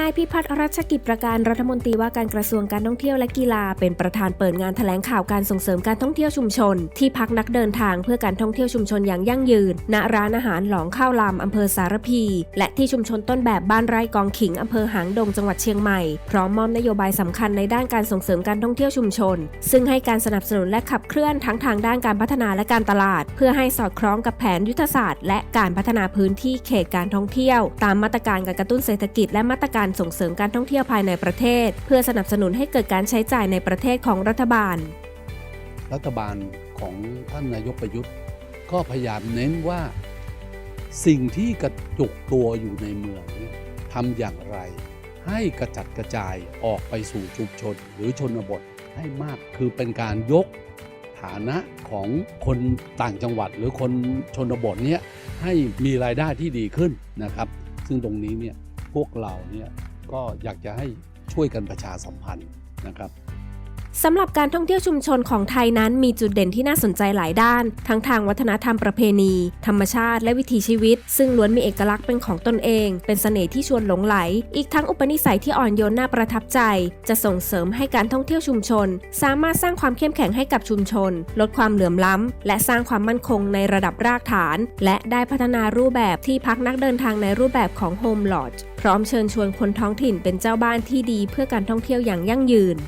นายพิพัฒน์รัชกิจประการรัฐมนตรีว่าการกระทรวงการท่องเที่ยวและกีฬา เป็นประธานเปิดงานแถลงข่าวการส่งเสริมการท่องเที่ยวชุมชน ที่พักนักเดินทางเพื่อการท่องเที่ยวชุมชนอย่างยั่งยืน ณร้านอาหารหลองข้าวลำอำเภอสารพี และที่ชุมชนต้นแบบบ้านไร่กองขิงอำเภอหางดงจังหวัดเชียงใหม่พร้อมมอบนโยบายสำคัญในด้านการส่งเสริมการท่องเที่ยวชุมชน ซึ่งให้การสนับสนุนและขับเคลื่อนทั้งทางด้านการพัฒนาและการตลาด เพื่อให้สอดคล้องกับแผนยุทธศาสตร์ และการพัฒนาพื้นที่เขตการท่องเที่ยว ตามมาตรการการกระตุ้นเศรษฐกิจและมาตรการส่งเสริมการท่องเที่ยวภายในประเทศ เพื่อสนับสนุนให้เกิดการใช้จ่ายในประเทศของรัฐบาล รัฐบาลของท่านนายกประยุทธ์ ก็พยายามเน้นว่าสิ่งที่กระจุกตัวอยู่ในเมืองทำอย่างไร ให้กระจัดกระจายออกไปสู่ชุมชนหรือชนบทให้มากคือเป็นการยกฐานะของคนต่างจังหวัดหรือคนชนบทเนี่ยให้มีรายได้ที่ดีขึ้นนะครับ ซึ่งตรงนี้เนี่ย พวกเราเนี่ยก็อยากจะให้ช่วยกันประชาสัมพันธ์นะครับ สำหรับการท่องเที่ยวชุมชนของไทยนั้นมีจุดเด่นที่น่าสนใจหลายด้าน ทั้งทางวัฒนธรรมประเพณี ธรรมชาติและวิถีชีวิต ซึ่งล้วนมีเอกลักษณ์เป็นของตนเอง เป็นเสน่ห์ที่ชวนหลงไหล อีกทั้งอุปนิสัยที่อ่อนโยนน่าประทับใจ จะส่งเสริมให้การท่องเที่ยวชุมชน สามารถสร้างความเข้มแข็งให้กับชุมชน ลดความเหลื่อมล้ำ และสร้างความมั่นคงในระดับรากฐาน และได้พัฒนารูปแบบที่พักนักเดินทางในรูปแบบของ Home Lodge พร้อมเชิญชวนคนท้องถิ่นเป็นเจ้าบ้านที่ดีเพื่อการท่องเที่ยวอย่างยั่งยืน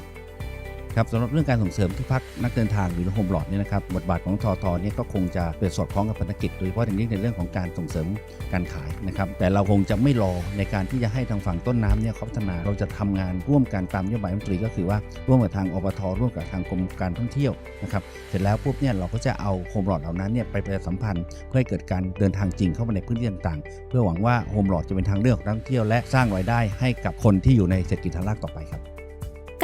ครับสำหรับเรื่องการส่งเสริมที่พักนักเดินทางหรือโฮมหลอดเนี่ยนะครับบทบาทของทอทอเนี่ยก็คงจะเป็นสอดคล้องกับภารกิจโดยเฉพาะอย่างยิ่งในเรื่องของการส่งเสริมการขายนะครับแต่เราคงจะไม่รอในการที่จะให้ทางฝั่งต้นน้ำเนี่ยเขาพัฒนาเราจะทำงานร่วมกันตามนโยบายรัฐมนตรีก็คือว่าร่วมกับทางอบทร่วมกับทางกรมการท่องเที่ยวนะครับเสร็จแล้วปุ๊บเนี่ยเราก็จะเอาโฮมหลอดเหล่านั้นเนี่ยไปประชาสัมพันธ์เพื่อให้เกิดการเดินทางจริงเข้ามาในพื้นที่ต่างๆ เพื่อหวังว่าโฮมหลอดจะเป็นทางเลือกนักท่องเที่ยวและสร้างรายได้ให้กับคนที่อยู่ในเศรษฐกิจฐานรากต่อไปครับ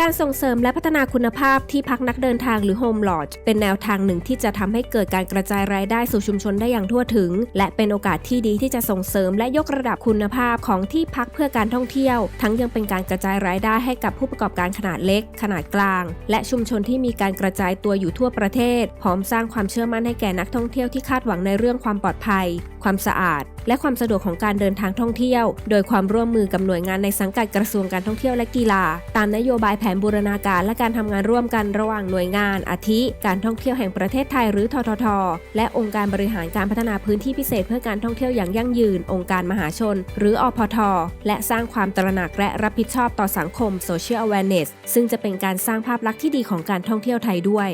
การส่งเสริมและพัฒนาคุณภาพที่พักนักเดินทางหรือ Home Lodge เป็นแนวทางหนึ่งที่จะทำให้เกิดการกระจายรายได้สู่ชุมชนได้อย่างทั่วถึง และเป็นโอกาสที่ดีที่จะส่งเสริมและยกระดับคุณภาพของที่พักเพื่อการท่องเที่ยว ทั้งยังเป็นการกระจายรายได้ให้กับผู้ประกอบการขนาดเล็ก ขนาดกลาง และชุมชนที่มีการกระจายตัวอยู่ทั่วประเทศ พร้อมสร้างความเชื่อมั่นให้แก่นักท่องเที่ยวที่คาดหวังในเรื่องความปลอดภัย ความสะอาด และความสะดวกของการเดินทางท่องเที่ยว โดยความร่วมมือกับหน่วยงานในสังกัดกระทรวงการท่องเที่ยวและกีฬา ตามนโยบายแผนบูรณาการและการทำงานร่วมกันระหว่างหน่วยงาน อาทิ การท่องเที่ยวแห่งประเทศไทยหรือททท และองค์การบริหารการพัฒนาพื้นที่พิเศษเพื่อการท่องเที่ยวอย่างยั่งยืน องค์การมหาชน หรืออพท และสร้างความตระหนักและรับผิดชอบต่อสังคม Social Awareness ซึ่งจะเป็นการสร้างภาพลักษณ์ที่ดีของการท่องเที่ยวไทยด้วย